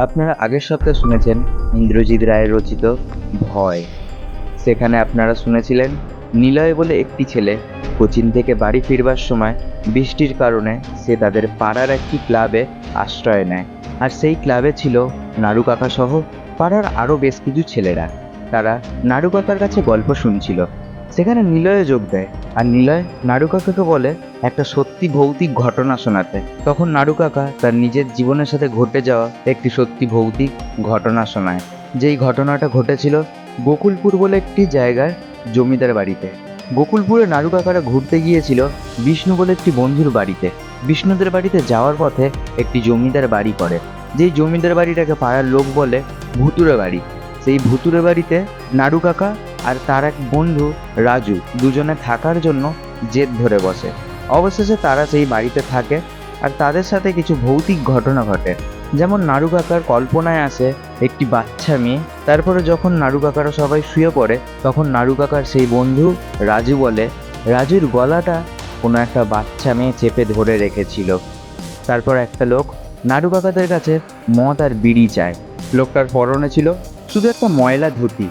আপনারা আগের সপ্তাহে শুনেছেন ইন্দ্রজিৎ রায়ের রচিত ভয়। সেখানে আপনারা শুনেছিলেন, নিলয় বলে একটি ছেলে কোচিন থেকে বাড়ি ফিরবার সময় বৃষ্টির কারণে সে তাদের পাড়ার একটি ক্লাবে আশ্রয় নেয়। আর সেই ক্লাবে ছিল নাড়ু কাকা সহ পাড়ার আরও বেশ কিছু ছেলেরা। তারা নাড়ু কাকার কাছে গল্প শুনছিল। সেখানে নিলয়ে যোগ দেয়। আর নিলয় নাড়ু কাকাকে বলে, একটা সত্যি ভৌতিক ঘটনা শোনাতে। তখন নাড়ু কাকা তার নিজের জীবনের সাথে ঘটে যাওয়া একটি সত্যি ভৌতিক ঘটনা শোনায়। যেই ঘটনাটা ঘটেছিল গোকুলপুর বলে একটি জায়গার জমিদার বাড়িতে। গোকুলপুরে নাড়ু কাকারা ঘুরতে গিয়েছিল বিষ্ণু বলে একটি বন্ধুর বাড়িতে। বিষ্ণুদের বাড়িতে যাওয়ার পথে একটি জমিদার বাড়ি পড়ে যেই জমিদার বাড়িটাকে পাড়ার লোক বলে ভুতুরে বাড়ি। সেই ভুতুরে বাড়িতে নাড়ু কাকা আর তার এক বন্ধু রাজু দুজনে থাকার জন্য জেদ ধরে বসে। অবশেষে তারা সেই বাড়িতে থাকে আর তাদের সাথে কিছু ভৌতিক ঘটনা ঘটে। যেমন নাড়ু কাকার কল্পনায় আসে একটি বাচ্চা মেয়ে, তারপরে যখন নাড়ু কাকারা সবাই শুয়ে পড়ে, তখন নাড়ু কাকার সেই বন্ধু রাজু বলে, রাজুর গলাটা কোনো একটা বাচ্চা মেয়ে চেপে ধরে রেখেছিল। তারপর একটা লোক নাড়ু কাকাদের কাছে মদ আর বিড়ি চায়। লোকটার পরনে ছিল শুধু একটা ময়লা ধুতি।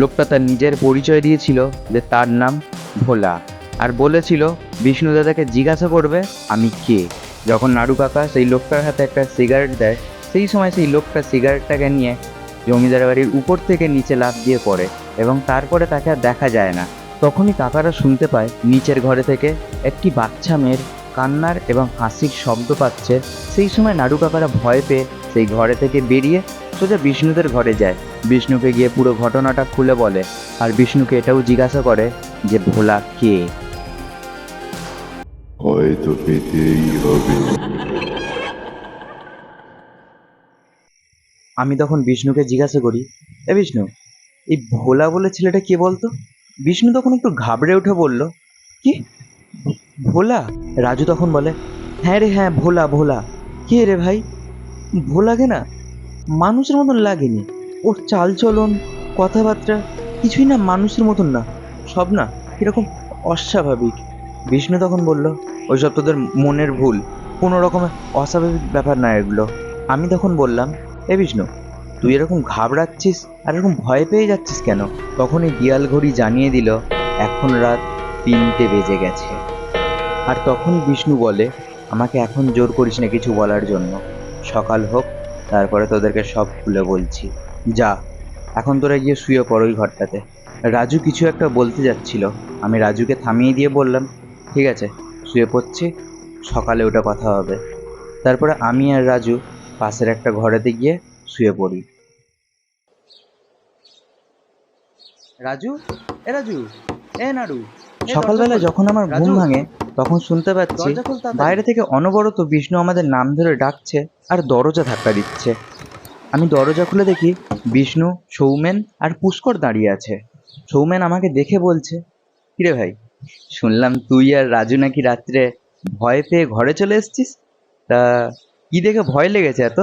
লোকটা তার নিজের পরিচয় দিয়েছিল যে তার নাম ভোলা। আর বলেছিল, বিষ্ণু দাদাকে জিজ্ঞাসা করবে আমি কে? যখন নাড়ু কাকা সেই লোকটার হাতে একটা সিগারেট দেয়, সেই সময় সেই লোকটা সিগারেটটাকে নিয়ে জমিদার বাড়ির উপর থেকে নিচে লাফ দিয়ে পড়ে এবং তারপরে তাকে আর দেখা যায় না। তখনই কাকারা শুনতে পায়, নিচের ঘরে থেকে একটি বাচ্চা মেয়ের কান্নার এবং হাসির শব্দ পাচ্ছে। সেই সময় নাড়ু কাকারা ভয় পেয়ে সেই ঘরে থেকে বেরিয়ে সোজা বিষ্ণুদের ঘরে যায়। বিষ্ণুকে গিয়ে পুরো ঘটনাটা খুলে বলে আর বিষ্ণুকে এটাও জিজ্ঞাসা করে যে ভোলা কে। হয়তো পেতেই হবে। আমি তখন বিষ্ণুকে জিজ্ঞাসা করি এ বিষ্ণু এই ভোলা বলে ছেলেটা কে বলতো? বিষ্ণু তখন একটু ঘাবড়ে উঠে বলল কি? ভোলা? রাজু তখন বলে হ্যাঁ রে হ্যাঁ ভোলা ভোলা। কে রে ভাই? ভোলাকে না? মানুষের মতন লাগেনি। ওর চালচলন, কথাবার্তা কিছুই না মানুষের মতন না, সব না কীরকম অস্বাভাবিক। বিষ্ণু তখন বলল, ওইসব তোদের মনের ভুল, কোনো রকমের অস্বাভাবিক ব্যাপার না এগুলো। আমি তখন বললাম, এ বিষ্ণু, তুই এরকম ঘাবড়াচ্ছিস আর এরকম ভয় পেয়ে যাচ্ছিস কেন? তখন এই দিয়াল ঘড়ি জানিয়ে দিল, এখন রাত তিনটে বেজে গেছে। আর তখন বিষ্ণু বলে, আমাকে এখন জোর করিস না কিছু বলার জন্য। সকাল হোক, তারপরে তোদেরকে সব খুলে বলছি। যা এখন তোরা গিয়ে শুয়ে পড় ওই ঘরটাতে। রাজু কিছু একটা বলতে যাচ্ছিল। আমি রাজুকে থামিয়ে দিয়ে বললাম ঠিক আছে শুয়ে পড়ছি সকালে ওটা কথা হবে। তারপরে আমি আর রাজু পাশের একটা ঘরেতে গিয়ে শুয়ে পড়ি। রাজু? এ রাজু এ নাড়ু সকালবেলা যখন আমার ঘুম ভাঙে তখন শুনতে পাচ্ছি বাইরে থেকে অনবরত বিষ্ণু আমাদের নাম ধরে ডাকছে আর দরজা ধাক্কা দিচ্ছে। আমি দরজা খুলে দেখি বিষ্ণু, সৌমেন আর পুষ্কর দাঁড়িয়ে আছে। সৌমেন আমাকে দেখে বলছে, কিরে ভাই, শুনলাম তুই আর রাজু নাকি রাত্রে ভয় পেয়ে ঘরে চলে এসেছিস? তা কি দেখে ভয় লেগেছে এত?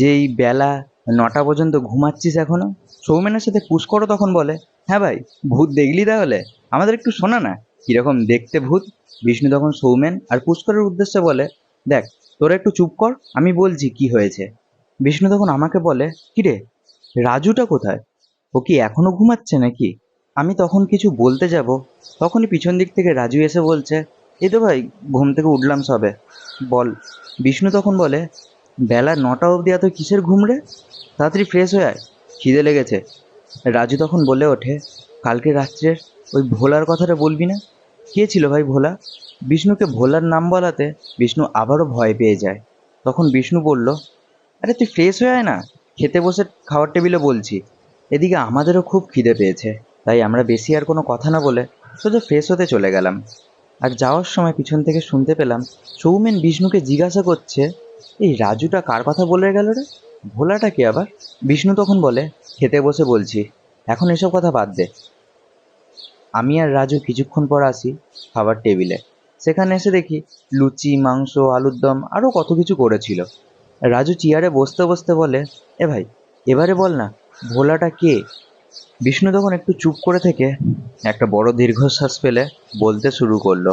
যেই বেলা নটা পর্যন্ত ঘুমাচ্ছিস এখনও? সৌমেনের সাথে পুষ্করও তখন বলে হ্যাঁ ভাই, ভূত দেখলি তাহলে? আমাদের একটু শোনা না, কীরকম দেখতে ভূত? বিষ্ণু তখন সৌমেন আর পুষ্করের উদ্দেশ্যে বলে, দেখ, তোরা একটু চুপ কর, আমি বলছি কি হয়েছে। বিষ্ণু তখন আমাকে বলে, কিরে, রাজুটা কোথায়? ও কি এখনও ঘুমাচ্ছে নাকি? আমি তখন কিছু বলতে যাব। তখনই পিছন দিক থেকে রাজু এসে বলছে এই তো ভাই, ঘুম থেকে উঠলাম সবে। বল। বিষ্ণু তখন বলে, বেলা নটা অবধি এত কিসের ঘুম রে? তাড়াতাড়ি ফ্রেশ হয়ে আয়, খিদে লেগেছে। রাজু তখন বলে ওঠে, কালকে রাত্রের ওই ভোলার কথাটা বলবি না? কে ছিল ভাই ভোলা? বিষ্ণুকে ভোলার নাম বলাতে বিষ্ণু আবারও ভয় পেয়ে যায়। তখন বিষ্ণু বলল আরে তুই ফ্রেশ হয়ে আয় না। খেতে বসে খাওয়ার টেবিলে বলছি। এদিকে আমাদেরও খুব খিদে পেয়েছে, তাই আমরা বেশি আর কোনো কথা না বলে সোজা ফ্রেশ হতে চলে গেলাম। আর যাওয়ার সময় পিছন থেকে শুনতে পেলাম সৌমেন বিষ্ণুকে জিজ্ঞাসা করছে, এই রাজুটা কার কথা বলে গেল রে? ভোলাটা কে আবার? বিষ্ণু তখন বলে, খেতে বসে বলছি, এখন এসব কথা বাদ দে। আমি আর রাজু কিছুক্ষণ পর আসি খাবার টেবিলে সেখানে এসে দেখি লুচি, মাংস আলুর দম আরও কত কিছু করেছিল। রাজু চেয়ারে বসতে বসতে বলে, এ ভাই, এবারে বল না, ভোলাটা কে? বিষ্ণু তখন একটু চুপ করে থেকে একটা বড় দীর্ঘশ্বাস ফেলে বলতে শুরু করল,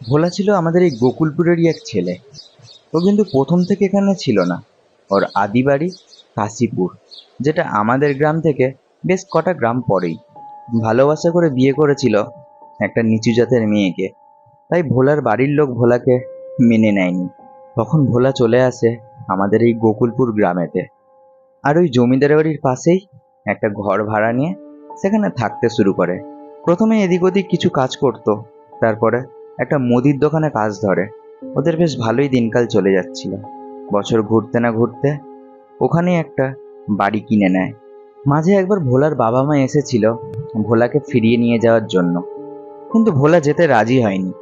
ভোলা ছিল আমাদের এই গোকুলপুরেরই এক ছেলে। ও কিন্তু প্রথম থেকে এখানে ছিল না। ওর আদি বাড়ি কাশীপুর, যেটা আমাদের গ্রাম থেকে বেশ কটা গ্রাম পরেই। ভালোবাসা করে বিয়ে করেছিল একটা নিচু জাতের মেয়েকে। তাই ভোলার বাড়ির লোক ভোলাকে মেনে নেয়নি। তখন ভোলা চলে আসে আমাদের এই গোকুলপুর গ্রামেতে। আর ওই জমিদার বাড়ির পাশেই একটা ঘর ভাড়া নিয়ে সেখানে থাকতে শুরু করে। প্রথমে এদিক ওদিক কিছু কাজ করত, তারপরে একটা মুদির দোকানে কাজ ধরে। ওদের বেশ ভালোই দিনকাল চলে যাচ্ছিল। বছর ঘুরতে না ঘুরতে ওখানেই একটা বাড়ি কিনে নেয়। মাঝে একবার ভোলার বাবা মা এসেছিল ভোলাকে ফিরিয়ে নিয়ে যাওয়ার জন্য। কিন্তু ভোলা যেতে রাজি হয়নি।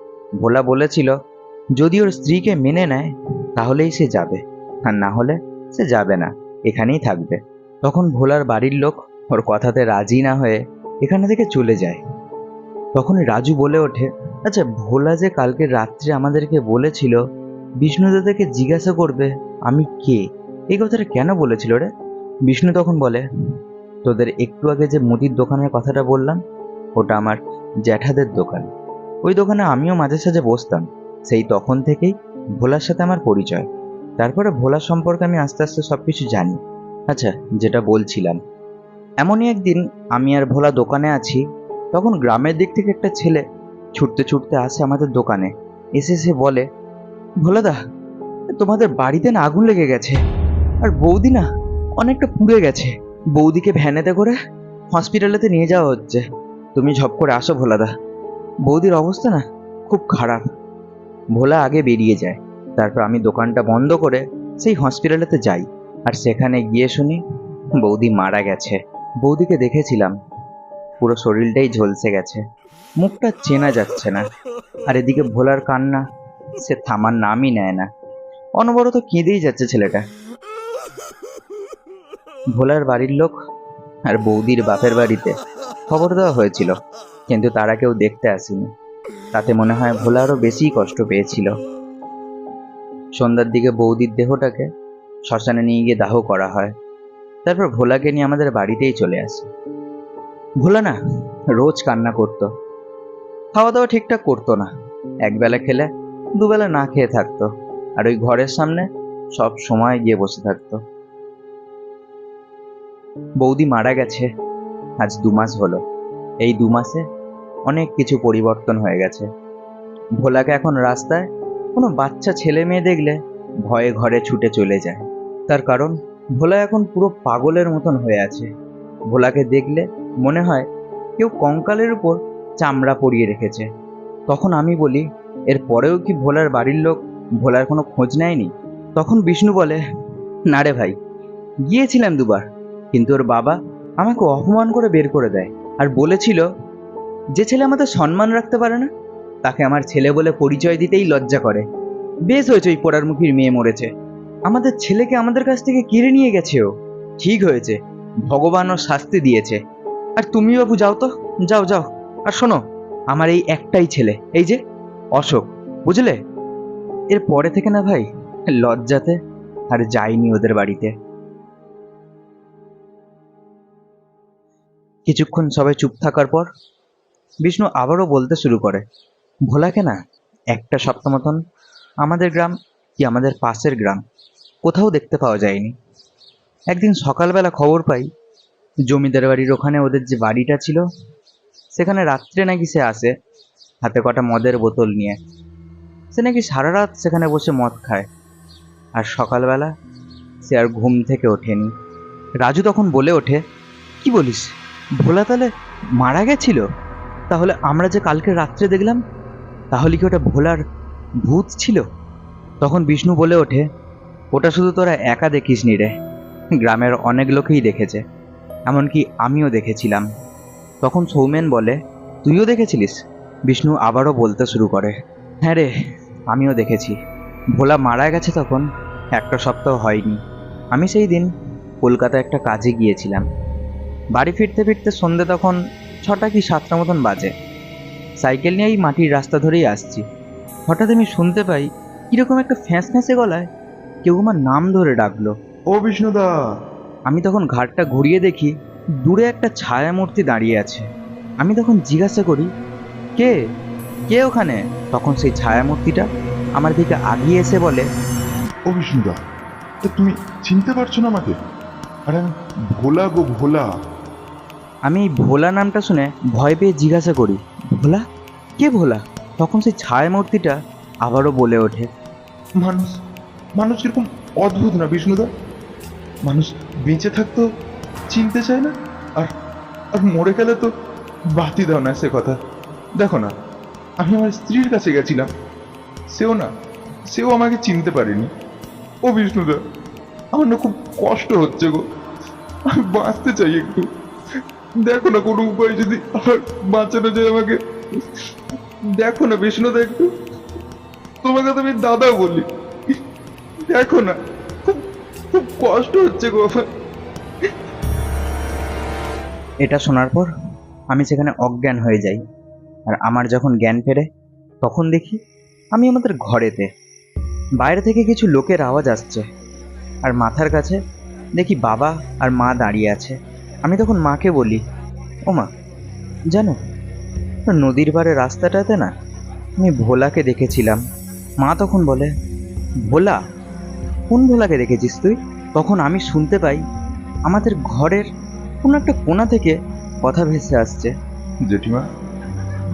ভোলা বলেছিল যদি ওর স্ত্রীকে মেনে নেয়, তাহলেই সে যাবে। আর না হলে সে যাবে না। এখানেই থাকবে। তখন ভোলার বাড়ির লোক ওর কথাতে রাজি না হয়ে এখানে থেকে চলে যায়। তখন রাজু বলে ওঠে আচ্ছা ভোলা যে কালকে রাত্রে আমাদেরকে বলেছিল বিষ্ণুদাদাকে জিজ্ঞাসা করবে, আমি কে? এই কথাটা কেন বলেছিল রে? বিষ্ণু তখন বলে, তোদের একটু আগে যে মুদির দোকানের কথাটা বললাম, ওটা আমার জ্যাঠাদের দোকান। ওই দোকানে আমিও মাঝে সাঝে বসতাম। সেই তখন থেকেই ভোলার সাথে আমার পরিচয়। তারপরে ভোলা সম্পর্কে আমি আস্তে আস্তে সব কিছু জানি। আচ্ছা যেটা বলছিলাম। এমনই একদিন আমি আর ভোলা দোকানে আছি, তখন গ্রামের দিক থেকে একটা ছেলে ছুটতে ছুটতে আসে আমাদের দোকানে। এসে সে বলে, ভোলাদা, তোমাদের বাড়িতে না আগুন লেগে গেছে? আর বৌদি না অনেকটা পুড়ে গেছে। বৌদিকে ভ্যানেতে করে হসপিটালেতে নিয়ে যাওয়া হচ্ছে। তুমি ঝপ করে আসো ভোলাদা। বৌদির অবস্থা না খুব খারাপ। ভোলা আগে বেরিয়ে যায়। তারপর আমি দোকানটা বন্ধ করে সেই হসপিটালেতে যাই। আর সেখানে গিয়ে শুনি, বৌদি মারা গেছে। বৌদিকে দেখেছিলাম। পুরো শরীরটাই ঝলসে গেছে। মুখটা চেনা যাচ্ছে না। আর এদিকে ভোলার কান্না, সে থামার নামই নেয় না। অনবরত কেঁদেই যাচ্ছে ছেলেটা। ভোলার বাড়ির লোক আর বৌদির বাপের বাড়িতে খবর দেওয়া হয়েছিল, কিন্তু তারা কেউ দেখতে আসেনি। তাতে মনে হয় ভোলা আরও বেশিই কষ্ট পেয়েছিল। সন্ধ্যার দিকে বৌদির দেহটাকে শ্মশানে নিয়ে গিয়ে দাহ করা হয়। তারপর ভোলাকে নিয়ে আমাদের বাড়িতেই চলে আসে। ভোলা না, রোজ কান্না করতো। খাওয়া দাওয়া ঠিকঠাক করতো না। একবেলা খেলে দুবেলা না খেয়ে থাকতো। আর ওই ঘরের সামনে সব সময় গিয়ে বসে থাকতো। বৌদি মারা গেছে। আজ দু মাস হলো। এই দু মাসে অনেক কিছু পরিবর্তন হয়ে গেছে। ভোলাকে এখন রাস্তায় কোনো বাচ্চা ছেলে মেয়ে দেখলে ভয়ে ঘরে ছুটে চলে যায়। তার কারণ, ভোলা এখন পুরো পাগলের মতন হয়ে আছে। ভোলাকে দেখলে মনে হয় কেউ কঙ্কালের উপর চামড়া পরিয়ে রেখেছে। তখন আমি বলি, এর পরেও কি ভোলার বাড়ির লোক ভোলার কোনো খোঁজ নেয়নি? তখন বিষ্ণু বলে, না রে ভাই, গিয়েছিলাম দুবার, কিন্তু ওর বাবা আমাকে অপমান করে বের করে দেয়। আর বলেছিল যে ছেলে আমাদের সম্মান রাখতে পারে না, তাকে আমার ছেলে বলে পরিচয় দিতেই লজ্জা করে। বেশ হয়েছে ওই পোড়ারমুখীর মেয়ে মরেছে। আমাদের ছেলেকে আমাদের কাছ থেকে কেড়ে নিয়ে গেছে ও। ঠিক হয়েছে, ভগবান ও শাস্তি দিয়েছে। আর তুমি বাবু যাও তো, যাও যাও। আর শোনো, আমার এই একটাই ছেলে, এই যে, অশোক, বুঝলে? এর পরে থেকে না ভাই, লজ্জাতে আর যাইনি ওদের বাড়িতে। কিছুক্ষণ সবাই চুপ থাকার পর বিষ্ণু আবারও বলতে শুরু করে, ভোলাকে না, একটা সপ্তাহ মতন আমাদের গ্রাম কি আমাদের পাশের গ্রাম? কোথাও দেখতে পাওয়া যায়নি। একদিন সকালবেলা খবর পাই, জমিদার বাড়ির ওখানে ওদের যে বাড়িটা ছিল, সেখানে রাত্রে নাকি সে আসে, হাতে কটা মদের বোতল নিয়ে। সে নাকি সারা রাত সেখানে বসে মদ খায়। আর সকালবেলা সে আর ঘুম থেকে ওঠেনি। রাজু তখন বলে ওঠে, কি বলিস? ভোলা তাহলে মারা গেছিল? তাহলে আমরা যে কালকে রাত্রে দেখলাম, তাহলে কি ওটা ভোলার ভূত ছিল? তখন বিষ্ণু বলে ওঠে, ওটা শুধু তোরা একা দেখিস নি রে। গ্রামের অনেক লোকেই দেখেছে, এমনকি আমিও দেখেছিলাম। তখন সৌমেন বলে, তুইও দেখেছিলিস? বিষ্ণু আবারও বলতে শুরু করে হ্যাঁ রে, আমিও দেখেছি। ভোলা মারা গেছে তখন, একটা সপ্তাহ হয়নি। আমি সেই দিন কলকাতায় একটা কাজে গিয়েছিলাম। বাড়ি ফিরতে ফিরতে সন্ধে তখন ছটা কি সাতটা মতন বাজে। সাইকেল নিয়েই মাটির রাস্তা ধরেই আসছি। হঠাৎ আমি শুনতে পাই কীরকম একটা ফ্যাঁস ফ্যাঁসে গলায় কেউ আমার নাম ধরে ডাকলো। ও বিষ্ণুদা! আমি তখন ঘাটটা ঘুরিয়ে দেখি দূরে একটা ছায়া মূর্তি দাঁড়িয়ে আছে। আমি তখন জিজ্ঞাসা করি কে? কে ওখানে? তখন সেই ছায়া মূর্তিটা আমার দিকে আগিয়ে এসে বলে ও বিষ্ণুদা তা তুমি চিনতে পারছ না আমাকে? আরে ভোলা গো ভোলা। আমি ভোলা নামটা শুনে ভয় পেয়ে জিজ্ঞাসা করি, ভোলা? কে ভোলা? তখন সেই ছায়া মূর্তিটা আবারও বলে ওঠে, মানুষ মানুষ এরকম অদ্ভুত না, বিষ্ণুদা? মানুষ বেঁচে থাকতো, চিনতে চায় না, আর আর মরে গেলে তো বাতি দাও না সে কথা। দেখো না, আমি আমার স্ত্রীর কাছে গেছিলাম, সেও না, সেও আমাকে চিনতে পারেনি। ও বিষ্ণুদা, আমার না খুব কষ্ট হচ্ছে গো, আমি বাঁচতে চাই একটু। দেখো না কোনো উপায় যদি আমার বাঁচানো যায় আমাকে। দেখো না, বিষ্ণুদা একটু। তোমাকে তো আমি দাদা বলি। দেখো না, খুব খুব কষ্ট হচ্ছে গো। এটা শোনার পর আমি সেখানে অজ্ঞান হয়ে যাই। আর আমার যখন জ্ঞান ফেরে, তখন দেখি আমি আমাদের ঘরেতে। বাইরে থেকে কিছু লোকের আওয়াজ আসছে। আর মাথার কাছে দেখি বাবা আর মা দাঁড়িয়ে আছে। আমি তখন মাকে বলি ও মা জানো নদীর পাড়ে রাস্তাটাতে না আমি ভোলাকে দেখেছিলাম। মা তখন বলে ভোলা কোন ভোলাকে দেখেছিস তুই? তখন আমি শুনতে পাই আমাদের ঘরের কোনো একটা কোণা থেকে কথা ভেসে আসছে। জেঠিমা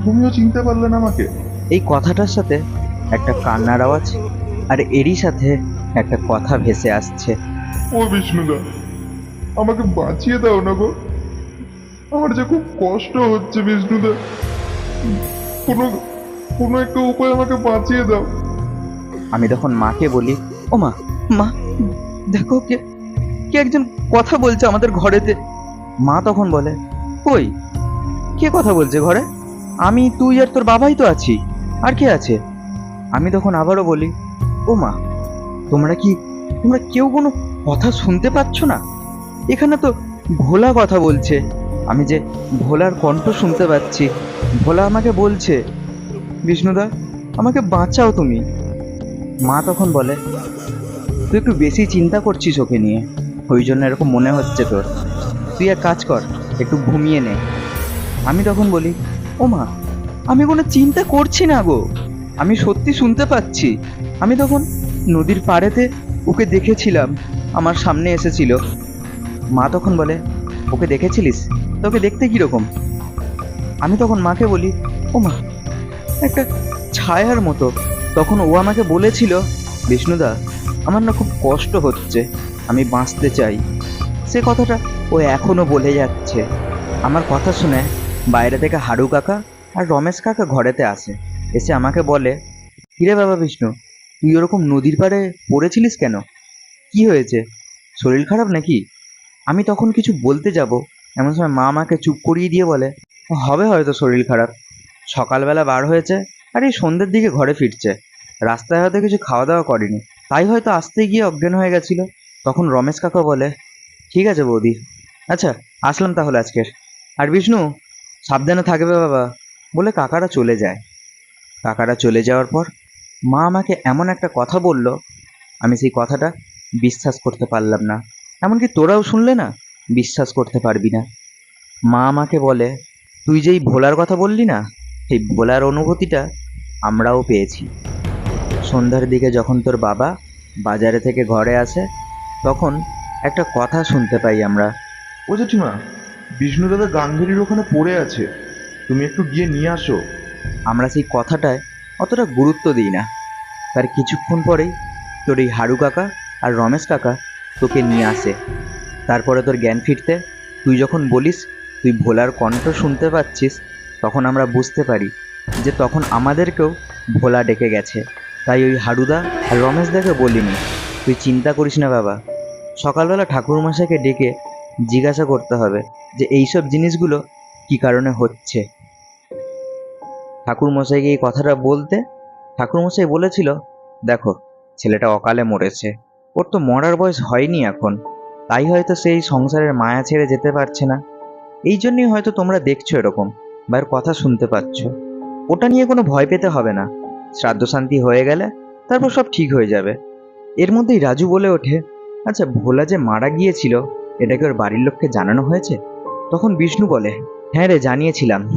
তুমিও চিনতে পারলে না আমাকে। এই কথাটার সাথে একটা কান্নার আওয়াজ আর এরই সাথে একটা কথা ভেসে আসছে। ও বিষ্ণুদা আমাকে বাঁচিয়ে দাও না গো। আমার যে খুব কষ্ট হচ্ছে বিষ্ণুদা। কোনো কোনো একটা উপায় আমাকে বাঁচিয়ে দাও। আমি তখন মাকে বলি, ও মা মা, দেখো কে কে একজন কথা বলছে আমাদের ঘরেতে। মা তখন বলে, কই, কে কথা বলছে ঘরে? আমি, তুই আর তোর বাবাই তো আছি, আর কে আছে? আমি তখন আবারও বলি, ও মা, তোমরা কি, তোমরা কেউ কোনো কথা শুনতে পাচ্ছ না? এখানে তো ভোলা কথা বলছে। আমি যে ভোলার কণ্ঠ শুনতে পাচ্ছি, ভোলা আমাকে বলছে, বিষ্ণুদা, আমাকে বাঁচাও তুমি। মা তখন বলে, তুই একটু বেশি চিন্তা করছিস ওকে নিয়ে। ওই জন্য এরকম মনে হচ্ছে তোর। তুই এক কাজ কর, একটু ঘুমিয়ে নে। আমি তখন বলি, ও মা, আমি কোনো চিন্তা করছি না গো। আমি সত্যি শুনতে পাচ্ছি। আমি তখন নদীর পাড়েতে ওকে দেখেছিলাম। আমার সামনে এসেছিল। মা তখন বলে, ওকে দেখেছিলিস? তোকে দেখতে কীরকম? আমি তখন মাকে বলি, ও মা, একটা ছায়ার মতো। তখন ও আমাকে বলেছিল, বিষ্ণুদা, আমার না খুব কষ্ট হচ্ছে, আমি বাঁচতে চাই। সে কথাটা ও এখনও বলে যাচ্ছে। আমার কথা শুনে বাইরে থেকে হাড়ু কাকা আর রমেশ কাকা ঘরেতে আসে। এসে আমাকে বলে, কিরে বাবা বিষ্ণু, তুই ওরকম নদীর পাড়ে পড়েছিলিস কেন? কি হয়েছে? শরীর খারাপ নাকি? আমি তখন কিছু বলতে যাব। এমন সময় মা আমাকে চুপ করিয়ে দিয়ে বলে, হবে হয়তো শরীর খারাপ। সকালবেলা বার হয়েছে আর এই সন্ধ্যের দিকে ঘরে ফিরছে। রাস্তায় হয়তো কিছু খাওয়া দাওয়া করেনি। তাই হয়তো আসতে গিয়ে অজ্ঞান হয়ে গেছিল। তখন রমেশ কাকা বলে, ঠিক আছে বৌদি। আচ্ছা আসলাম তাহলে আজকের আর বিষ্ণু, সাবধানে থাকবে বাবা। বলে কাকারা চলে যায়। কাকারা চলে যাওয়ার পর মা আমাকে এমন একটা কথা বলল, আমি সেই কথাটা বিশ্বাস করতে পারলাম না। এমনকি তোরাও শুনলে না? বিশ্বাস করতে পারবি না। মা আমাকে বলে তুই যেই ভোলার কথা বললি না সেই ভোলার অনুভূতিটা আমরাও পেয়েছি। সন্ধ্যার দিকে যখন তোর বাবা বাজারে থেকে ঘরে আসে তখন একটা কথা শুনতে পাই আমরা। ও জেঠিমা বিষ্ণু দাদা গাঙ্গেরির ওখানে পড়ে আছে। তুমি একটু গিয়ে নিয়ে আসো। আমরা সেই কথাটায় অতটা গুরুত্ব দিই না। তার কিছুক্ষণ পরেই তোর এই হাড়ু কাকা আর রমেশ কাকা তোকে নিয়ে আসে। তারপরে তোর জ্ঞান ফিরতে, তুই যখন বলিস, তুই ভোলার কণ্ঠ শুনতে পাচ্ছিস, তখন আমরা বুঝতে পারি যে তখন আমাদেরকেও ভোলা ডেকে গেছে। তাই ওই হাড়ুদা আর রমেশদাকে বলিনি, তুই চিন্তা করিস না বাবা। সকালবেলা ঠাকুরমশাইকে ডেকে জিজ্ঞাসা করতে হবে যে এইসব জিনিসগুলো কী কারণে হচ্ছে? ঠাকুরমশাইকে এই কথাটা বলতে ঠাকুরমশাই বলেছিল, দেখো, ছেলেটা অকালে মরেছে। ওর তো মরার বয়স হয়নি এখন। তাই হয়তো সেই সংসারের মায়া ছেড়ে যেতে পারছে না। এই জন্যই হয়তো তোমরা দেখছ এরকম বা এর কথা শুনতে পাচ্ছ। ওটা নিয়ে কোনো ভয় পেতে হবে না। শ্রাদ্ধ শান্তি হয়ে গেলে তারপর সব ঠিক হয়ে যাবে। এর মধ্যেই রাজু বলে ওঠে আচ্ছা ভোলা যে মারা গিয়েছিল এটাকে ওর বাড়ির লোককে জানানো হয়েছে? তখন বিষ্ণু বলে হ্যাঁ রে, জানিয়েছিলাম।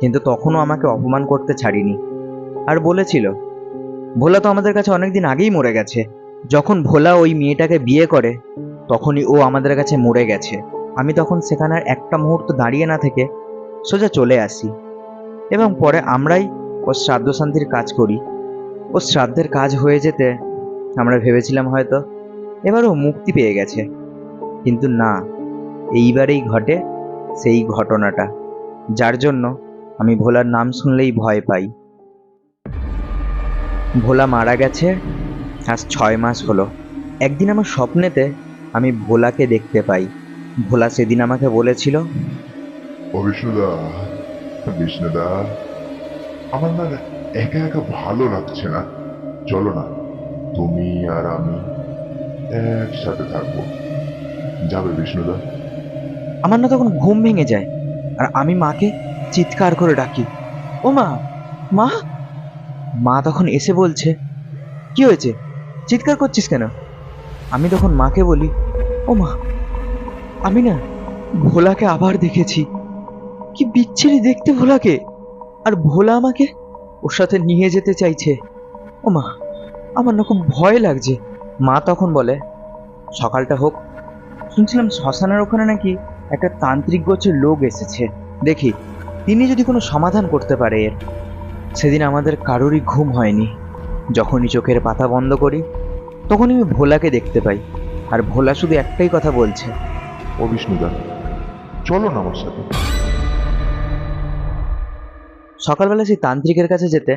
কিন্তু তখনও আমাকে অপমান করতে ছাড়িনি। আর বলেছিল, ভোলা তো আমাদের কাছে অনেকদিন আগেই মরে গেছে। যখন ভোলা ওই মেয়েটাকে বিয়ে করে, তখনই ও আমাদের কাছে মরে গেছে। আমি তখন সেখানে একটা মুহূর্ত দাঁড়িয়ে না থেকে সোজা চলে আসি। এবং পরে আমরাই ওর শ্রাদ্ধ শান্তির কাজ করি। ও শ্রাদ্ধের কাজ হয়ে যেতে আমরা ভেবেছিলাম হয়তো এবারও মুক্তি পেয়ে গেছে। কিন্তু না, এইবারেই ঘটে সেই ঘটনাটা। যার জন্য আমি ভোলার নাম শুনলেই ভয় পাই। ভোলা মারা গেছে আজ ছয় মাস হলো। একদিন আমার স্বপ্নেতে আমি ভোলাকে দেখতে পাই। ভোলা সেদিন আমাকে বলেছিল ও বিষ্ণুদা বিষ্ণুদা আমার না একা একা ভালো লাগছে না। চলো না তুমি আর আমি একসাথে থাকব। যাবে বিষ্ণুদা। আমার না তখন ঘুম ভেঙে যায় আর আমি মাকে চিৎকার করে ডাকি। ও মা মা? মা তখন এসে বলছে কি হয়েছে? চিৎকার করছিস কেন? আমি তখন মাকে বলি, ও মা, আমি না ভোলাকে আবার দেখেছি। কি বিচ্ছিরি দেখতে ভোলাকে। আর ভোলা আমাকে ওর সাথে নিয়ে যেতে চাইছে। ও মা, আমার না খুব ভয় লাগছে। মা তখন বলে, সকালটা হোক। শুনছিলাম শ্মশানের ওখানে নাকি একটা তান্ত্রিক গোছের লোক এসেছে। দেখি, তিনি যদি কোনো সমাধান করতে পারে এর। সেদিন আমাদের কারোরই ঘুম হয়নি। যখনই চোখের পাতা বন্ধ করি তখনই আমি ভোলাকে দেখতে পাই। আর ভোলা শুধু একটাই কথা বলছে, ও বিষ্ণুদা চলো না আমার সাথে। সকালবেলা সেই তান্ত্রিকের কাছে যেতে,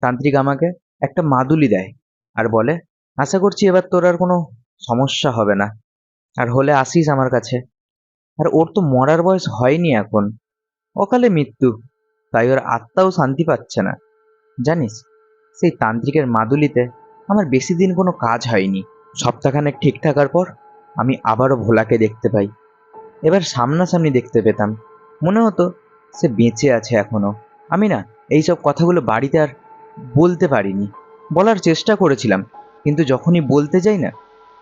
তান্ত্রিক আমাকে একটা মাদুলি দেয় আর বলে, আশা করছি এবার তোর আর কোনো সমস্যা হবে না। আর হলে আসিস আমার কাছে। আর ওর তো মরার বয়স হয়নি এখন। অকালে মৃত্যু, তাই ওর আত্মাও শান্তি পাচ্ছে না। জানিস, সেই তান্ত্রিকের মাদুলিতে আমার বেশি দিন কোনো কাজ হয়নি। সপ্তাহখানেক ঠিক থাকার পর আমি আবারও ভোলাকে দেখতে পাই। এবার সামনাসামনি দেখতে পেতাম। মনে হতো সে বেঁচে আছে এখনও আমি না এইসব কথাগুলো বাড়িতে আর বলতে পারিনি। বলার চেষ্টা করেছিলাম, কিন্তু যখনই বলতে যাই না,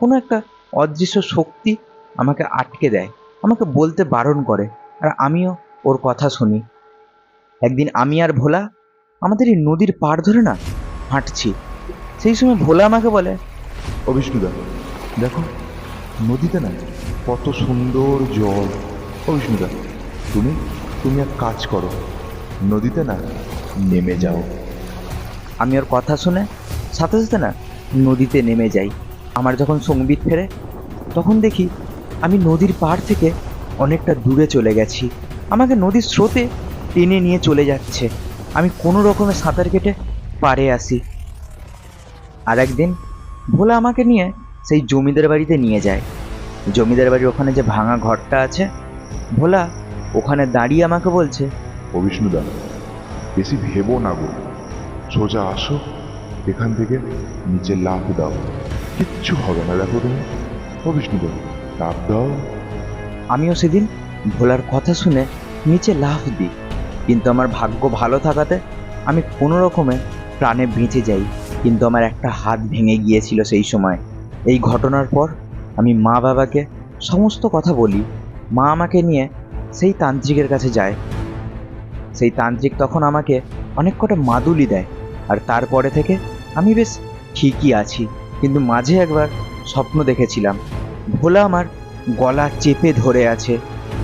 কোনো একটা অদৃশ্য শক্তি আমাকে আটকে দেয়। আমাকে বলতে বারণ করে, আর আমিও ওর কথা শুনি। একদিন আমি আর ভোলা আমাদের এই নদীর পাড় ধরে না হাঁটছি। সেই সময় ভোলা আমাকে বলে ও বিষ্ণুদা দেখো নদীতে না কত সুন্দর জল। ও বিষ্ণুদা তুমি তুমি এক কাজ করো নদীতে না নেমে যাও। আমি ওর কথা শুনে সাথে সাথে না নদীতে নেমে যাই। আমার যখন সংগীত ফেরে তখন দেখি আমি নদীর পাড় থেকে অনেকটা দূরে চলে গেছি। আমাকে নদীর স্রোতে টেনে নিয়ে চলে যাচ্ছে। আমি কোনো রকমে সাঁতার কেটে পাড়ে আসি। আর একদিন ভোলা আমাকে নিয়ে সেই জমিদার বাড়িতে নিয়ে যায়। জমিদার বাড়ির ওখানে যে ভাঙা ঘরটা আছে ভোলা ওখানে দাঁড়িয়ে আমাকে বলছে ও বিষ্ণুদা বেশি ভেবো না গো। সোজা আসো এখান থেকে নিচে লাফ দাও। কিচ্ছু হবে না দেখো তুমি। ও বিষ্ণুদা লাফ দাও। আমিও সেদিন ভোলার কথা শুনে নিচে লাফ দিই। কিন্তু আমার ভাগ্য ভালো থাকাতে আমি কোনো রকমে প্রাণে বেঁচে যাই। কিন্তু আমার একটা হাত ভেঙে গিয়েছিল সেই সময়। এই ঘটনার পর আমি মা বাবাকে সমস্ত কথা বলি। মা আমাকে নিয়ে সেই তান্ত্রিকের কাছে যায়। সেই তান্ত্রিক তখন আমাকে অনেক কটা মাদুলি দেয় আর তারপরে থেকে আমি বেশ ঠিকই আছি। কিন্তু মাঝে একবার স্বপ্ন দেখেছিলাম, ভোলা আমার গলা চেপে ধরে আছে।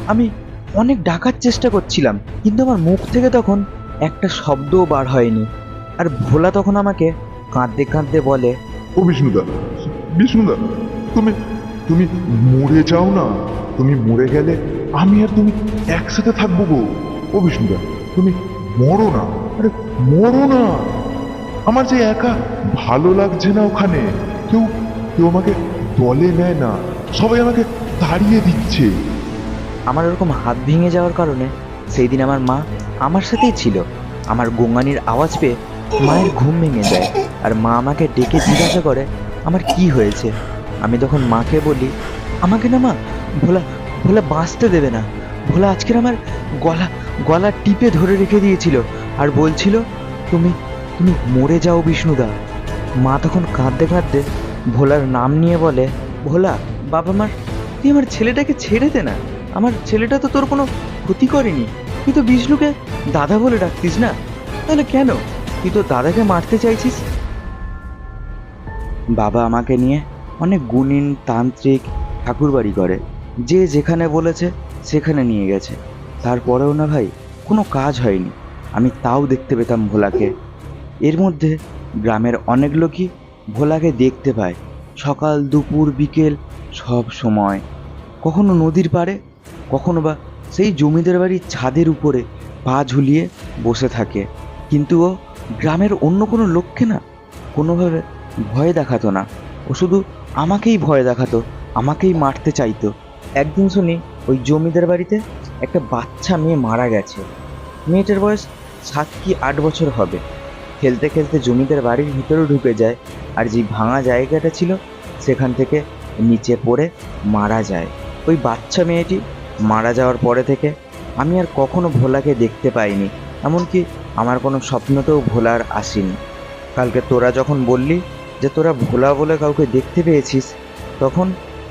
আমি অনেক ডাকার চেষ্টা করছিলাম, কিন্তু আমার মুখ থেকে তখন একটা শব্দও বার হয়নি। আর ভোলা তখন আমাকে কাঁদতে কাঁদতে বলে ও বিষ্ণুদা বিষ্ণুদা তুমি তুমি মরে যাও না। তুমি মরে গেলে আমি আর তুমি একসাথে থাকব গো। ও বিষ্ণুদা তুমি মরো না। আরে মরো না। আমার যে একা ভালো লাগছে না ওখানে। কেউ কেউ আমাকে দলে নেয় না। সবাই আমাকে তাড়িয়ে দিচ্ছে। আমার ওরকম হাত ভেঙে যাওয়ার কারণে সেই দিন আমার মা আমার সাথেই ছিল। আমার গোঙানির আওয়াজ পেয়ে মায়ের ঘুম ভেঙে যায় আর মা আমাকে ডেকে জিজ্ঞাসা করে, আমার কি হয়েছে? আমি তখন মাকে বলি, আমাকে না মা, ভোলা ভোলা বাঁচতে দেবে না। ভোলা আজকের আমার গলা গলা টিপে ধরে রেখে দিয়েছিল আর বলছিল, তুমি তুমি মরে যাও বিষ্ণুদা। মা তখন কাঁদতে কাঁদতে ভোলার নাম নিয়ে বলে, ভোলা, বাবা মার, তুই আমার ছেলেটাকে ছেড়ে দে না। আমার ছেলেটা তো তোর কোনো ক্ষতি করেনি। তুই তো বিষ্ণুকে দাদা বলে ডাকতিস না। তাহলে কেন? তুই তো দাদাকে মারতে চাইছিস? বাবা আমাকে নিয়ে অনেক গুণিন তান্ত্রিক ঠাকুরবাড়ি করে। যে যেখানে বলেছে সেখানে নিয়ে গেছে। তারপরেও না ভাই, কোনো কাজ হয়নি। আমি তাও দেখতে পেতাম ভোলাকে। এর মধ্যে গ্রামের অনেক লোকই ভোলাকে দেখতে পায়। সকাল, দুপুর, বিকেল, সব সময়। কখনো নদীর পাড়ে, কখনো বা সেই জমিদার বাড়ির ছাদের উপরে পা ঝুলিয়ে বসে থাকে। কিন্তু ও গ্রামের অন্য কোনো লোককে না কোনোভাবে ভয় দেখাতো না। ও শুধু আমাকেই ভয় দেখাতো, আমাকেই মারতে চাইতো। একদিন শুনি ওই জমিদার বাড়িতে একটা বাচ্চা মেয়ে মারা গেছে। মেয়েটার বয়স সাত কি আট বছর হবে। খেলতে খেলতে জমিদার বাড়ির ভিতরে ঢুকে যায় আর যে ভাঙা জায়গাটা ছিল সেখান থেকে নিচে পড়ে মারা যায়। ওই বাচ্চা মেয়েটি মারা যাওয়ার পরে থেকে আমি আর কখনো ভোলাকে দেখতে পাইনি। এমনকি আমার কোনো স্বপ্নতেও ভোলার আসেনি। কালকে তোরা যখন বললি যে তোরা ভোলা বলে কাউকে দেখতে পেয়েছিস, তখন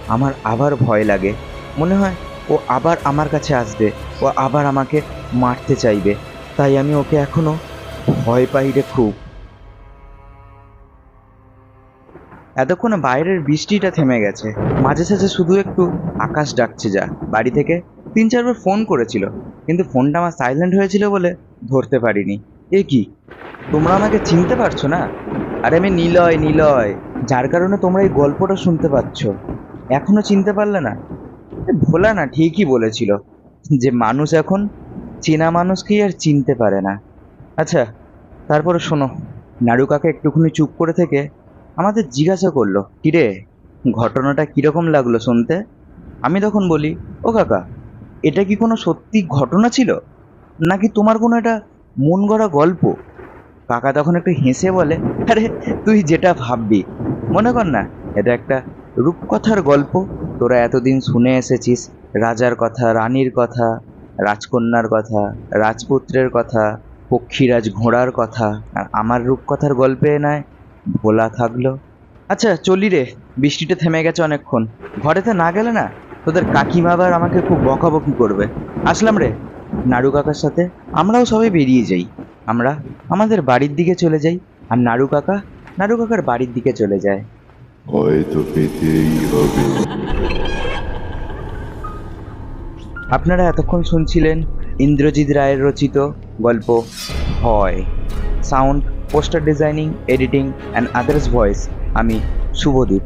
আমার আবার ভয় লাগে। মনে হয় ও আবার আমার কাছে আসবে, ও আবার আমাকে মারতে চাইবে। তাই আমি ওকে এখনও ভয় পাই রে খুব। এতক্ষণ বাইরের বৃষ্টিটা থেমে গেছে। মাঝে সাঝে শুধু একটু আকাশ ডাকছে যা, বাড়ি থেকে তিন চারবার ফোন করেছিল, কিন্তু ফোনটা আমার সাইলেন্ট হয়েছিল বলে ধরতে পারিনি। এ কি? তোমরা আমাকে চিনতে পারছ না? আরে আমি নিলয় নিলয়। যার কারণে তোমরা এই গল্পটা শুনতে পাচ্ছ। এখনও চিনতে পারলে না? ভোলা না, ঠিকই বলেছিল যে মানুষ এখন চেনা মানুষকেই আর চিনতে পারে না। আচ্ছা তারপরে শোনো। নাড়ু কাকা একটুখানি চুপ করে থেকে আমাদের জিজ্ঞাসা করল, কিরে, ঘটনাটা কীরকম লাগল শুনতে? আমি তখন বলি, ও কাকা এটা কি কোনো সত্যি ঘটনা ছিল? নাকি তোমার কোনো একটা মন গড়া গল্প? কাকা তখন একটু হেসে বলে, আরে, তুই যেটা ভাববি, মনে কর না, এটা একটা রূপকথার গল্প। তোরা এতদিন শুনে এসেছিস, রাজার কথা, রানীর কথা, রাজকন্যার কথা, রাজপুত্রের কথা, পক্ষীরাজ ঘোড়ার কথা, আর আমার রূপকথার গল্পে নয়, ভোলা থাকল। আচ্ছা চলি রে, বৃষ্টিটা থেমে গেছে অনেকক্ষণ, ঘরেতে না গেলে না? তোদের কাকিমা আবার আমাকে খুব বকাবকি করবে। আসলাম রে। নাড়ু কাকার সাথে আমরাও সবাই বেরিয়ে যাই। আমরা আমাদের বাড়ির দিকে চলে যাই আর নাড়ু কাকা নাড়ু কাকার বাড়ির দিকে চলে যায়। হয়তো পেতেই হবে। আপনারা এতক্ষণ শুনছিলেন ইন্দ্রজিৎ রায়ের রচিত গল্প হয়। Sound poster designing editing and others voice আমি শুভদীপ।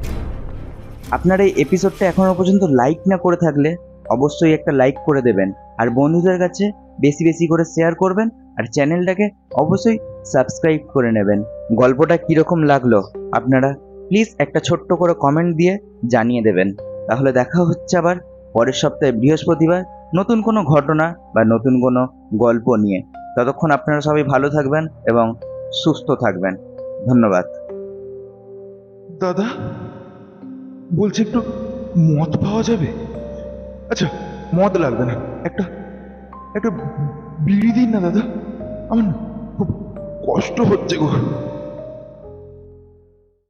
আপনারা এই এপিসোডটা এখনও পর্যন্ত লাইক না করে থাকলে অবশ্যই একটা লাইক করে দেবেন। আর বন্ধুদের কাছে বেশি বেশি করে শেয়ার করবেন আর চ্যানেলটাকে অবশ্যই সাবস্ক্রাইব করে নেবেন। গল্পটা কীরকম লাগল আপনারা প্লিজ একটা ছোট্ট করে কমেন্ট দিয়ে জানিয়ে দেবেন। তাহলে দেখা হচ্ছে আবার পরের সপ্তাহে বৃহস্পতিবার নতুন কোনো ঘটনা বা নতুন কোনো গল্প নিয়ে। ততক্ষণ আপনারা সবাই ভালো থাকবেন এবং সুস্থ থাকবেন। ধন্যবাদ। দাদা? বলছি একটু মদ পাওয়া যাবে? আচ্ছা মদ লাগবে না। একটা একটা বিড়ি দিন না দাদা। আমার খুব কষ্ট হচ্ছে গো।